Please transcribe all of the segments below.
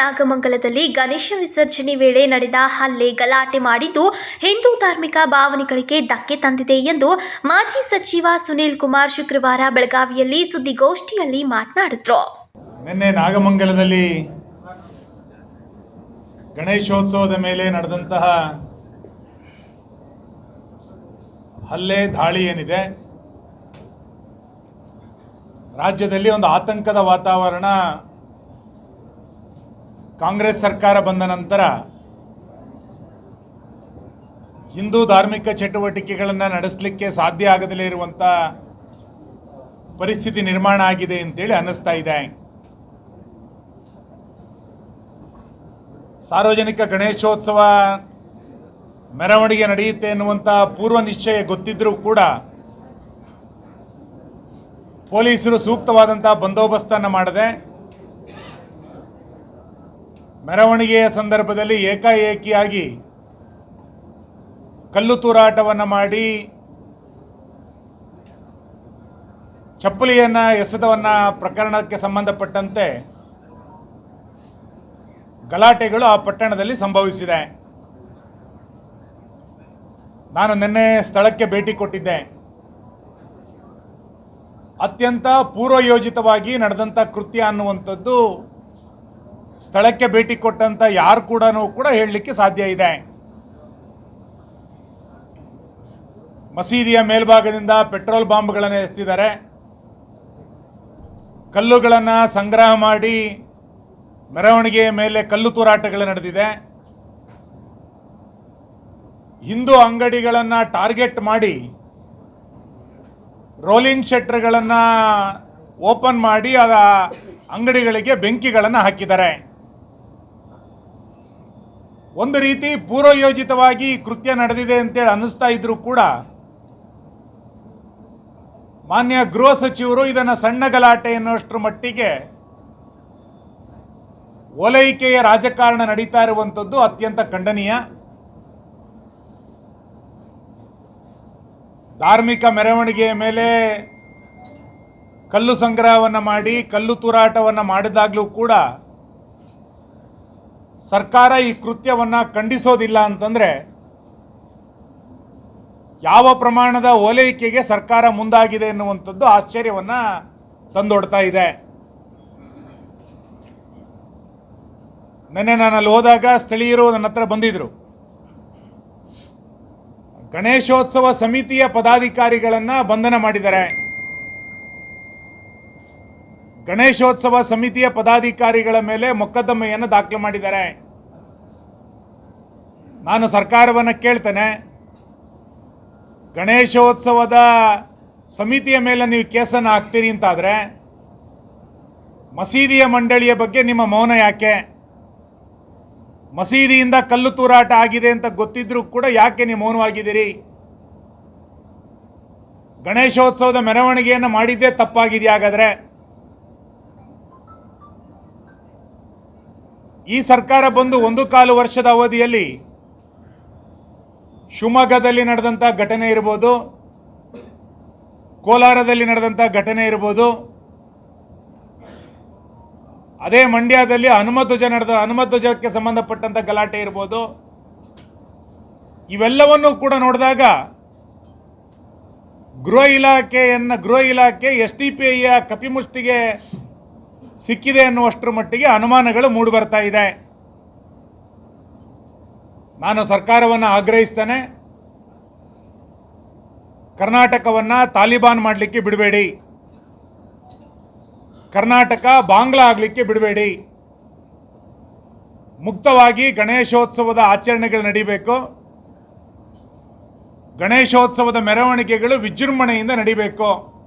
ನಾಗಮಂಗಲದಲ್ಲಿ ಗಣೇಶ ವಿಸರ್ಜನೆ ವೇಳೆ ನಡೆದ ಹಲ್ಲೆ ಗಲಾಟೆ ಮಾಡಿದ್ದು ಹಿಂದೂ ಧಾರ್ಮಿಕ ಭಾವನೆಗಳಿಗೆ ಧಕ್ಕೆ ತಂದಿದೆ ಎಂದು ಮಾಜಿ ಸಚಿವ ಸುನೀಲ್ ಕುಮಾರ್ ಶುಕ್ರವಾರ ಬೆಳಗಾವಿಯಲ್ಲಿ ಸುದ್ದಿಗೋಷ್ಠಿಯಲ್ಲಿ ಮಾತನಾಡಿದ್ರು. ನಿನ್ನೆ ನಾಗಮಂಗಲದಲ್ಲಿ ಗಣೇಶೋತ್ಸವದ ಮೇಲೆ ನಡೆದಂತಹ ಹಲ್ಲೆ ದಾಳಿ ಏನಿದೆ, ರಾಜ್ಯದಲ್ಲಿ ಒಂದು ಆತಂಕದ ವಾತಾವರಣ ಕಾಂಗ್ರೆಸ್ ಸರ್ಕಾರ ಬಂದ ನಂತರ ಹಿಂದೂ ಧಾರ್ಮಿಕ ಚಟುವಟಿಕೆಗಳನ್ನು ನಡೆಸಲಿಕ್ಕೆ ಸಾಧ್ಯ ಆಗದಲೇ ಇರುವಂಥ ಪರಿಸ್ಥಿತಿ ನಿರ್ಮಾಣ ಆಗಿದೆ ಅಂತೇಳಿ ಅನ್ನಿಸ್ತಾ ಇದೆ. ಸಾರ್ವಜನಿಕ ಗಣೇಶೋತ್ಸವ ಮೆರವಣಿಗೆ ನಡೆಯುತ್ತೆ ಎನ್ನುವಂಥ ಪೂರ್ವ ನಿಶ್ಚಯ ಗೊತ್ತಿದ್ದರೂ ಕೂಡ ಪೊಲೀಸರು ಸೂಕ್ತವಾದಂಥ ಬಂದೋಬಸ್ತನ್ನು ಮಾಡದೆ ಮೆರವಣಿಗೆಯ ಸಂದರ್ಭದಲ್ಲಿ ಏಕಾಏಕಿಯಾಗಿ ಕಲ್ಲು ತೂರಾಟವನ್ನು ಮಾಡಿ ಚಪ್ಪಲಿಯನ್ನು ಎಸೆದವನ್ನ ಪ್ರಕರಣಕ್ಕೆ ಸಂಬಂಧಪಟ್ಟಂತೆ ಗಲಾಟೆಗಳು ಆ ಪಟ್ಟಣದಲ್ಲಿ ಸಂಭವಿಸಿದೆ. ನಾನು ನಿನ್ನೆ ಸ್ಥಳಕ್ಕೆ ಭೇಟಿ ಕೊಟ್ಟಿದ್ದೆ. ಅತ್ಯಂತ ಪೂರ್ವಯೋಜಿತವಾಗಿ ನಡೆದಂಥ ಕೃತ್ಯ ಅನ್ನುವಂಥದ್ದು ಸ್ಥಳಕ್ಕೆ ಭೇಟಿ ಕೊಟ್ಟಂತ ಯಾರು ಕೂಡ ಕೂಡ ಹೇಳಲಿಕ್ಕೆ ಸಾಧ್ಯ ಇದೆ. ಮಸೀದಿಯ ಮೇಲ್ಭಾಗದಿಂದ ಪೆಟ್ರೋಲ್ ಬಾಂಬ್ಗಳನ್ನು ಎಸ್ತಿದ್ದಾರೆ. ಕಲ್ಲುಗಳನ್ನು ಸಂಗ್ರಹ ಮಾಡಿ ಮೆರವಣಿಗೆಯ ಮೇಲೆ ಕಲ್ಲು ತೂರಾಟಗಳು ನಡೆದಿದೆ. ಹಿಂದೂ ಅಂಗಡಿಗಳನ್ನು ಟಾರ್ಗೆಟ್ ಮಾಡಿ ರೋಲಿಂಗ್ ಶೆಟ್ರ್ಗಳನ್ನು ಓಪನ್ ಮಾಡಿ ಆ ಅಂಗಡಿಗಳಿಗೆ ಬೆಂಕಿಗಳನ್ನು ಹಾಕಿದ್ದಾರೆ. ಒಂದು ರೀತಿ ಪೂರ್ವಯೋಜಿತವಾಗಿ ಕೃತ್ಯ ನಡೆದಿದೆ ಅಂತೇಳಿ ಅನ್ನಿಸ್ತಾ ಇದ್ರೂ ಕೂಡ ಮಾನ್ಯ ಗೃಹ ಸಚಿವರು ಇದನ್ನು ಸಣ್ಣ ಗಲಾಟೆ ಎನ್ನುವಷ್ಟರ ಮಟ್ಟಿಗೆ ಓಲೈಕೆಯ ರಾಜಕಾರಣ ನಡೀತಾ ಇರುವಂಥದ್ದು ಅತ್ಯಂತ ಖಂಡನೀಯ. ಧಾರ್ಮಿಕ ಮೆರವಣಿಗೆಯ ಮೇಲೆ ಕಲ್ಲು ಸಂಗ್ರಹವನ್ನು ಮಾಡಿ, ಕಲ್ಲು ತೂರಾಟವನ್ನು ಮಾಡಿದಾಗಲೂ ಕೂಡ ಸರ್ಕಾರ ಈ ಕೃತ್ಯವನ್ನು ಖಂಡಿಸೋದಿಲ್ಲ ಅಂತಂದರೆ ಯಾವ ಪ್ರಮಾಣದ ಓಲೈಕೆಗೆ ಸರ್ಕಾರ ಮುಂದಾಗಿದೆ ಎನ್ನುವಂಥದ್ದು ಆಶ್ಚರ್ಯವನ್ನು ತಂದೊಡ್ತಾ ಇದೆ. ನಿನ್ನೆ ನಾನು ಅಲ್ಲಿ ಹೋದಾಗ ಸ್ಥಳೀಯರು ನನ್ನ ಹತ್ರ ಬಂದಿದ್ರು. ಗಣೇಶೋತ್ಸವ ಸಮಿತಿಯ ಪದಾಧಿಕಾರಿಗಳನ್ನು ಬಂಧನ ಮಾಡಿದ್ದಾರೆ. ಗಣೇಶೋತ್ಸವ ಸಮಿತಿಯ ಪದಾಧಿಕಾರಿಗಳ ಮೇಲೆ ಮೊಕದ್ದಮೆಯನ್ನು ದಾಖಲು ಮಾಡಿದ್ದಾರೆ. ನಾನು ಸರ್ಕಾರವನ್ನು ಕೇಳ್ತೇನೆ. ಗಣೇಶೋತ್ಸವದ ಸಮಿತಿಯ ಮೇಲೆ ನೀವು ಕೇಸನ್ನು ಹಾಕ್ತೀರಿ ಅಂತಾದರೆ, ಮಸೀದಿಯ ಮಂಡಳಿಯ ಬಗ್ಗೆ ನಿಮ್ಮ ಮೌನ ಯಾಕೆ? ಮಸೀದಿಯಿಂದ ಕಲ್ಲು ತೂರಾಟ ಆಗಿದೆ ಅಂತ ಗೊತ್ತಿದ್ರೂ ಕೂಡ ಯಾಕೆ ನೀವು ಮೌನವಾಗಿದ್ದೀರಿ? ಗಣೇಶೋತ್ಸವದ ಮೆರವಣಿಗೆಯನ್ನು ಮಾಡಿದ್ದೇ ತಪ್ಪಾಗಿದೆ ಹಾಗಾದ್ರೆ ಈ ಸರ್ಕಾರ ಬಂದು ಒಂದು ಕಾಲು ವರ್ಷದ ಅವಧಿಯಲ್ಲಿ ಶಿವಮೊಗ್ಗದಲ್ಲಿ ನಡೆದಂಥ ಘಟನೆ ಇರ್ಬೋದು, ಕೋಲಾರದಲ್ಲಿ ನಡೆದಂಥ ಘಟನೆ ಇರ್ಬೋದು, ಅದೇ ಮಂಡ್ಯದಲ್ಲಿ ಹನುಮಧ್ವಜ ನಡೆದ ಹನುಮಧ್ವಜಕ್ಕೆ ಸಂಬಂಧಪಟ್ಟಂಥ ಗಲಾಟೆ ಇರ್ಬೋದು. ಇವೆಲ್ಲವನ್ನು ಕೂಡ ನೋಡಿದಾಗ ಗೃಹ ಇಲಾಖೆಯನ್ನು, ಗೃಹ ಇಲಾಖೆ ಎಸ್ ಡಿ ಪಿ ಐಯ ಕಪಿಮುಷ್ಟಿಗೆ ಸಿಕ್ಕಿದೆ ಅನ್ನುವಷ್ಟರ ಮಟ್ಟಿಗೆ ಅನುಮಾನಗಳು ಮೂಡಿಬರ್ತಾ ಇದೆ. ನಾನು ಸರ್ಕಾರವನ್ನು ಆಗ್ರಹಿಸ್ತೇನೆ. ಕರ್ನಾಟಕವನ್ನು ತಾಲಿಬಾನ್ ಮಾಡಲಿಕ್ಕೆ ಬಿಡಬೇಡಿ. ಕರ್ನಾಟಕ ಬಾಂಗ್ಲಾ ಆಗಲಿಕ್ಕೆ ಬಿಡಬೇಡಿ. ಮುಕ್ತವಾಗಿ ಗಣೇಶೋತ್ಸವದ ಆಚರಣೆಗಳು ನಡೀಬೇಕು. ಗಣೇಶೋತ್ಸವದ ಮೆರವಣಿಗೆಗಳು ವಿಜೃಂಭಣೆಯಿಂದ ನಡೀಬೇಕು.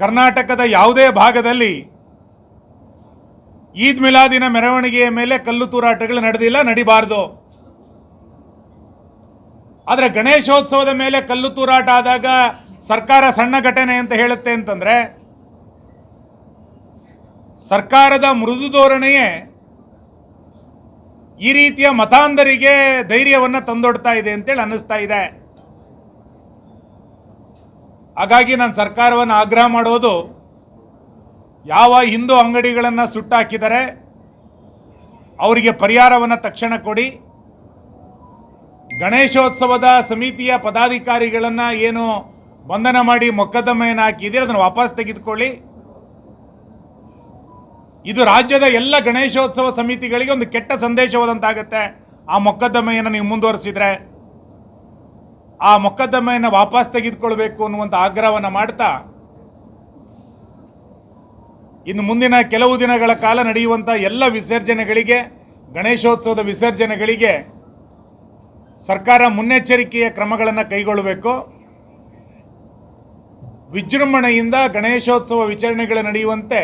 ಕರ್ನಾಟಕದ ಯಾವುದೇ ಭಾಗದಲ್ಲಿ ಈದ್ ಮಿಲಾದಿನ ಮೆರವಣಿಗೆಯ ಮೇಲೆ ಕಲ್ಲು ತೂರಾಟಗಳು ನಡೆದಿಲ್ಲ, ನಡಿಬಾರದು. ಆದರೆ ಗಣೇಶೋತ್ಸವದ ಮೇಲೆ ಕಲ್ಲು ತೂರಾಟ ಆದಾಗ ಸರ್ಕಾರ ಸಣ್ಣ ಘಟನೆ ಅಂತ ಹೇಳುತ್ತೆ ಅಂತಂದ್ರೆ, ಸರ್ಕಾರದ ಮೃದು ಧೋರಣೆಯೇ ಈ ರೀತಿಯ ಮತಾಂಧರಿಗೆ ಧೈರ್ಯವನ್ನು ತಂದೊಡ್ತಾ ಇದೆ ಅಂತೇಳಿ ಅನ್ನಿಸ್ತಾ ಇದೆ. ಹಾಗಾಗಿ ನಾನು ಸರ್ಕಾರವನ್ನು ಆಗ್ರಹ ಮಾಡೋದು, ಯಾವ ಹಿಂದೂ ಅಂಗಡಿಗಳನ್ನು ಸುಟ್ಟಾಕಿದರೆ ಅವರಿಗೆ ಪರಿಹಾರವನ್ನು ತಕ್ಷಣ ಕೊಡಿ. ಗಣೇಶೋತ್ಸವದ ಸಮಿತಿಯ ಪದಾಧಿಕಾರಿಗಳನ್ನು ಏನು ಬಂಧನ ಮಾಡಿ ಮೊಕದ್ದಮೆಯನ್ನು ಹಾಕಿದ್ದೀರಿ, ಅದನ್ನು ವಾಪಸ್ ತೆಗೆದುಕೊಳ್ಳಿ. ಇದು ರಾಜ್ಯದ ಎಲ್ಲ ಗಣೇಶೋತ್ಸವ ಸಮಿತಿಗಳಿಗೆ ಒಂದು ಕೆಟ್ಟ ಸಂದೇಶವಾದಂತಾಗುತ್ತೆ. ಆ ಮೊಕದ್ದಮೆಯನ್ನು ನೀವು ಮುಂದುವರಿಸಿದ್ರೆ ಆ ಮೊಕದ್ದಮೆಯನ್ನು ವಾಪಸ್ ತೆಗೆದುಕೊಳ್ಬೇಕು ಅನ್ನುವಂಥ ಆಗ್ರಹವನ್ನು ಮಾಡ್ತಾ, ಇನ್ನು ಮುಂದಿನ ಕೆಲವು ದಿನಗಳ ಕಾಲ ನಡೆಯುವಂಥ ಎಲ್ಲ ವಿಸರ್ಜನೆಗಳಿಗೆ, ಗಣೇಶೋತ್ಸವದ ವಿಸರ್ಜನೆಗಳಿಗೆ ಸರ್ಕಾರ ಮುನ್ನೆಚ್ಚರಿಕೆಯ ಕ್ರಮಗಳನ್ನು ಕೈಗೊಳ್ಳಬೇಕು. ವಿಜೃಂಭಣೆಯಿಂದ ಗಣೇಶೋತ್ಸವ ವಿಚರಣೆಗಳು ನಡೆಯುವಂತೆ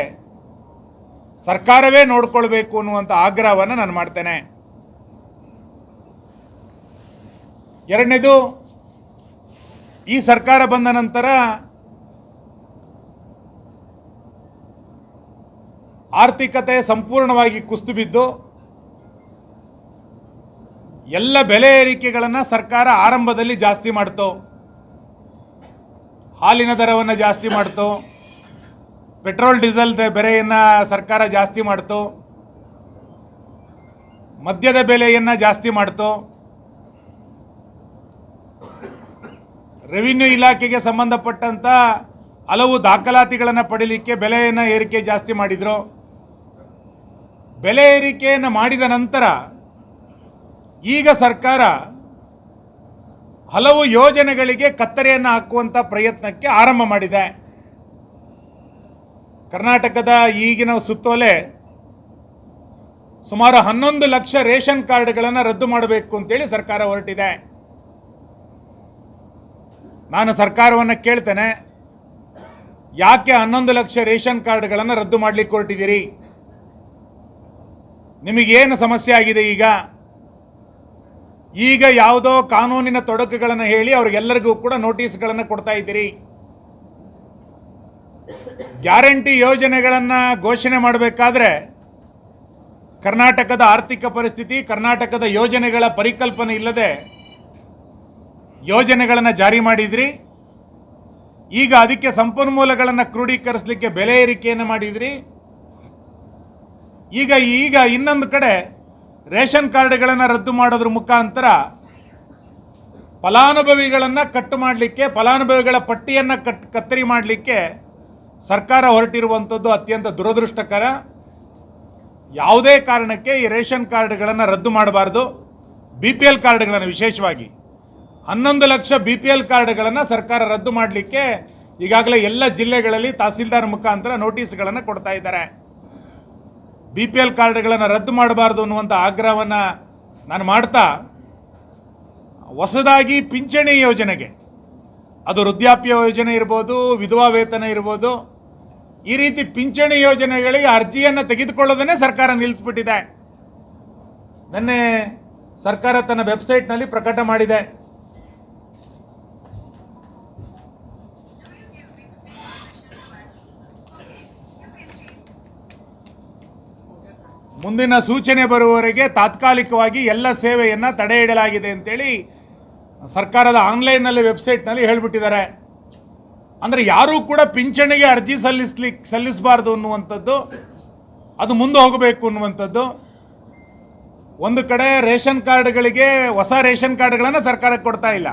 ಸರ್ಕಾರವೇ ನೋಡಿಕೊಳ್ಬೇಕು ಅನ್ನುವಂಥ ಆಗ್ರಹವನ್ನು ನಾನು ಮಾಡ್ತೇನೆ. ಎರಡನೇದು ಈ ಸರ್ಕಾರ ಬಂದ ನಂತರ ಆರ್ಥಿಕತೆ ಸಂಪೂರ್ಣವಾಗಿ ಕುಸಿದು ಬಿದ್ದು ಎಲ್ಲ ಬೆಲೆ ಏರಿಕೆಗಳನ್ನು ಸರ್ಕಾರ ಆರಂಭದಲ್ಲಿ ಜಾಸ್ತಿ ಮಾಡ್ತು. ಹಾಲಿನ ದರವನ್ನು ಜಾಸ್ತಿ ಮಾಡ್ತು. ಪೆಟ್ರೋಲ್, ಡೀಸೆಲ್ ಬೆಲೆಯನ್ನು ಸರ್ಕಾರ ಜಾಸ್ತಿ ಮಾಡ್ತು. ಮದ್ಯದ ಬೆಲೆಯನ್ನು ಜಾಸ್ತಿ ಮಾಡ್ತು. ರೆವಿನ್ಯೂ ಇಲಾಖೆಗೆ ಸಂಬಂಧಪಟ್ಟಂಥ ಹಲವು ದಾಖಲಾತಿಗಳನ್ನು ಪಡೀಲಿಕ್ಕೆ ಬೆಲೆಯನ್ನು ಏರಿಕೆ ಜಾಸ್ತಿ ಮಾಡಿದರು. ಬೆಲೆ ಏರಿಕೆಯನ್ನು ಮಾಡಿದ ನಂತರ ಈಗ ಸರ್ಕಾರ ಹಲವು ಯೋಜನೆಗಳಿಗೆ ಕತ್ತರಿಯನ್ನು ಹಾಕುವಂಥ ಪ್ರಯತ್ನಕ್ಕೆ ಆರಂಭ ಮಾಡಿದೆ. ಕರ್ನಾಟಕದ ಈಗಿನ ಸುತ್ತೋಲೆ ಸುಮಾರು ಹನ್ನೊಂದು ಲಕ್ಷ ರೇಷನ್ ಕಾರ್ಡ್ಗಳನ್ನು ರದ್ದು ಮಾಡಬೇಕು ಅಂತೇಳಿ ಸರ್ಕಾರ ಹೊರಟಿದೆ. ನಾನು ಸರ್ಕಾರವನ್ನು ಕೇಳ್ತೇನೆ, ಯಾಕೆ ಹನ್ನೊಂದು ಲಕ್ಷ ರೇಷನ್ ಕಾರ್ಡ್ಗಳನ್ನು ರದ್ದು ಮಾಡಲಿಕ್ಕೆ ಹೊರಟಿದ್ದೀರಿ? ನಿಮಗೇನು ಸಮಸ್ಯೆ ಆಗಿದೆ ಈಗ? ಈಗ ಯಾವುದೋ ಕಾನೂನಿನ ತೊಡಕುಗಳನ್ನು ಹೇಳಿ ಅವ್ರಿಗೆಲ್ಲರಿಗೂ ಕೂಡ ನೋಟಿಸ್ಗಳನ್ನು ಕೊಡ್ತಾ ಇದ್ದೀರಿ. ಗ್ಯಾರಂಟಿ ಯೋಜನೆಗಳನ್ನು ಘೋಷಣೆ ಮಾಡಬೇಕಾದ್ರೆ ಕರ್ನಾಟಕದ ಆರ್ಥಿಕ ಪರಿಸ್ಥಿತಿ, ಕರ್ನಾಟಕದ ಯೋಜನೆಗಳ ಪರಿಕಲ್ಪನೆ ಇಲ್ಲದೆ ಯೋಜನೆಗಳನ್ನು ಜಾರಿ ಮಾಡಿದ್ರಿ? ಈಗ ಅದಕ್ಕೆ ಸಂಪನ್ಮೂಲಗಳನ್ನು ಕ್ರೋಢೀಕರಿಸಲಿಕ್ಕೆ ಬೆಲೆ ಏರಿಕೆಯನ್ನು ಮಾಡಿದ್ರಿ? ಈಗ ಈಗ ಇನ್ನೊಂದು ಕಡೆ ರೇಷನ್ ಕಾರ್ಡ್ಗಳನ್ನು ರದ್ದು ಮಾಡೋದ್ರ ಮುಖಾಂತರ ಫಲಾನುಭವಿಗಳನ್ನು ಕಟ್ಟು ಮಾಡಲಿಕ್ಕೆ, ಫಲಾನುಭವಿಗಳ ಪಟ್ಟಿಯನ್ನು ಕಟ್, ಕತ್ತರಿ ಮಾಡಲಿಕ್ಕೆ ಸರ್ಕಾರ ಹೊರಟಿರುವಂಥದ್ದು ಅತ್ಯಂತ ದುರದೃಷ್ಟಕರ. ಯಾವುದೇ ಕಾರಣಕ್ಕೆ ಈ ರೇಷನ್ ಕಾರ್ಡ್ಗಳನ್ನು ರದ್ದು ಮಾಡಬಾರ್ದು. ಬಿ ಪಿ ಎಲ್ ಕಾರ್ಡ್ಗಳನ್ನು ವಿಶೇಷವಾಗಿ. ಹನ್ನೊಂದು ಲಕ್ಷ ಬಿ ಪಿ ಎಲ್ ಕಾರ್ಡ್ಗಳನ್ನು ಸರ್ಕಾರ ರದ್ದು ಮಾಡಲಿಕ್ಕೆ ಈಗಾಗಲೇ ಎಲ್ಲ ಜಿಲ್ಲೆಗಳಲ್ಲಿ ತಹಸೀಲ್ದಾರ್ ಮುಖಾಂತರ ನೋಟಿಸ್ಗಳನ್ನು ಕೊಡ್ತಾ ಇದ್ದಾರೆ. ಬಿ ಪಿ ಎಲ್ ಕಾರ್ಡ್ಗಳನ್ನು ರದ್ದು ಮಾಡಬಾರ್ದು ಅನ್ನುವಂಥ ಆಗ್ರಹವನ್ನು ನಾನು ಮಾಡ್ತಾ ಹೊಸದಾಗಿ ಪಿಂಚಣಿ ಯೋಜನೆಗೆ, ಅದು ವೃದ್ಧಾಪ್ಯ ಯೋಜನೆ ಇರ್ಬೋದು, ವಿಧವಾ ವೇತನ ಇರ್ಬೋದು, ಈ ರೀತಿ ಪಿಂಚಣಿ ಯೋಜನೆಗಳಿಗೆ ಅರ್ಜಿಯನ್ನು ತೆಗೆದುಕೊಳ್ಳೋದನ್ನೇ ಸರ್ಕಾರ ನಿಲ್ಲಿಸ್ಬಿಟ್ಟಿದೆ. ನಿನ್ನೆ ಸರ್ಕಾರ ತನ್ನ ವೆಬ್ಸೈಟ್ನಲ್ಲಿ ಪ್ರಕಟ ಮಾಡಿದೆ. ಮುಂದಿನ ಸೂಚನೆ ಬರುವವರೆಗೆ ತಾತ್ಕಾಲಿಕವಾಗಿ ಎಲ್ಲ ಸೇವೆಯನ್ನು ತಡೆ ಇಡಲಾಗಿದೆ ಅಂತೇಳಿ ಸರ್ಕಾರದ ಆನ್ಲೈನ್ನಲ್ಲಿ ವೆಬ್ಸೈಟ್ನಲ್ಲಿ ಹೇಳಿಬಿಟ್ಟಿದ್ದಾರೆ. ಅಂದರೆ ಯಾರೂ ಕೂಡ ಪಿಂಚಣಿಗೆ ಅರ್ಜಿ ಸಲ್ಲಿಸ್ಲಿಕ್ಕೆ ಸಲ್ಲಿಸಬಾರ್ದು ಅನ್ನುವಂಥದ್ದು, ಅದು ಮುಂದೆ ಹೋಗಬೇಕು ಅನ್ನುವಂಥದ್ದು. ಒಂದು ಕಡೆ ರೇಷನ್ ಕಾರ್ಡ್ಗಳಿಗೆ, ಹೊಸ ರೇಷನ್ ಕಾರ್ಡ್ಗಳನ್ನು ಸರ್ಕಾರಕ್ಕೆ ಕೊಡ್ತಾ ಇಲ್ಲ.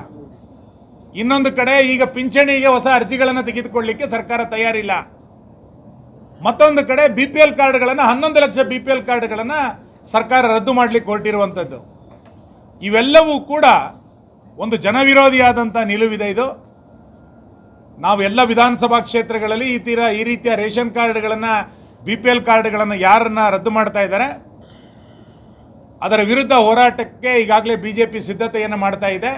ಇನ್ನೊಂದು ಕಡೆ ಈಗ ಪಿಂಚಣಿಗೆ ಹೊಸ ಅರ್ಜಿಗಳನ್ನು ತೆಗೆದುಕೊಳ್ಳಿಕ್ಕೆ ಸರ್ಕಾರ ತಯಾರಿಲ್ಲ. ಮತ್ತೊಂದು ಕಡೆ ಬಿ ಪಿ ಎಲ್ ಕಾರ್ಡ್ಗಳನ್ನು ಹನ್ನೊಂದು ಲಕ್ಷ ಬಿ ಪಿ ಎಲ್ ಕಾರ್ಡ್ಗಳನ್ನು ಸರ್ಕಾರ ರದ್ದು ಮಾಡಲಿಕ್ಕೆ ಹೊರಟಿರುವಂಥದ್ದು. ಇವೆಲ್ಲವೂ ಕೂಡ ಒಂದು ಜನವಿರೋಧಿಯಾದಂಥ ನಿಲುವಿದೆ ಇದು. ನಾವು ಎಲ್ಲ ವಿಧಾನಸಭಾ ಕ್ಷೇತ್ರಗಳಲ್ಲಿ ಈ ತೀರ, ಈ ರೀತಿಯ ರೇಷನ್ ಕಾರ್ಡ್ಗಳನ್ನು ಬಿ ಪಿ ಎಲ್ ಕಾರ್ಡ್ಗಳನ್ನು ಯಾರನ್ನ ರದ್ದು ಮಾಡ್ತಾ ಇದ್ದಾರೆ? ಅದರ ವಿರುದ್ಧ ಹೋರಾಟಕ್ಕೆ ಈಗಾಗಲೇ ಬಿ ಜೆ ಪಿ ಸಿದ್ಧತೆಯನ್ನು ಮಾಡ್ತಾ ಇದೆ.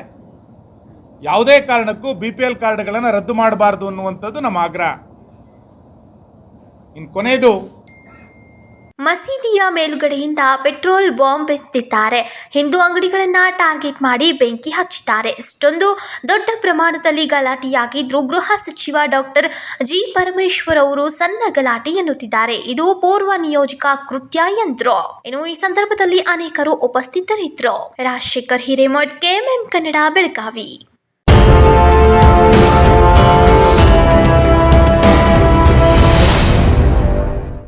ಯಾವುದೇ ಕಾರಣಕ್ಕೂ ಬಿ ಪಿ ಎಲ್ ಕಾರ್ಡ್ಗಳನ್ನು ರದ್ದು ಮಾಡಬಾರ್ದು ಅನ್ನುವಂಥದ್ದು ನಮ್ಮ ಆಗ್ರಹ. ಇನ್ನು ಕೊನೆಯದು ಮಸೀದಿಯ ಮೇಲುಗಡೆಯಿಂದ ಪೆಟ್ರೋಲ್ ಬಾಂಬ್ ಎಸೆದಿದ್ದಾರೆ. ಹಿಂದೂ ಅಂಗಡಿಗಳನ್ನ ಟಾರ್ಗೆಟ್ ಮಾಡಿ ಬೆಂಕಿ ಹಚ್ಚಿದ್ದಾರೆ. ಇಷ್ಟೊಂದು ದೊಡ್ಡ ಪ್ರಮಾಣದಲ್ಲಿ ಗಲಾಟೆಯಾಗಿದ್ರು ಗೃಹ ಸಚಿವ ಡಾಕ್ಟರ್ ಜಿ ಪರಮೇಶ್ವರ್ ಅವರು ಸಣ್ಣ ಗಲಾಟೆ ಎನ್ನುತ್ತಿದ್ದಾರೆ. ಇದು ಪೂರ್ವ ನಿಯೋಜಕ ಕೃತ್ಯ ಎಂದ್ರು. ಇನ್ನು ಈ ಸಂದರ್ಭದಲ್ಲಿ ಅನೇಕರು ಉಪಸ್ಥಿತರಿದ್ರು ರಾಜಶೇಖರ್ ಹಿರೇಮಠ್, ಕೆಎಂಎಂ ಕನ್ನಡ, ಬೆಳಗಾವಿ.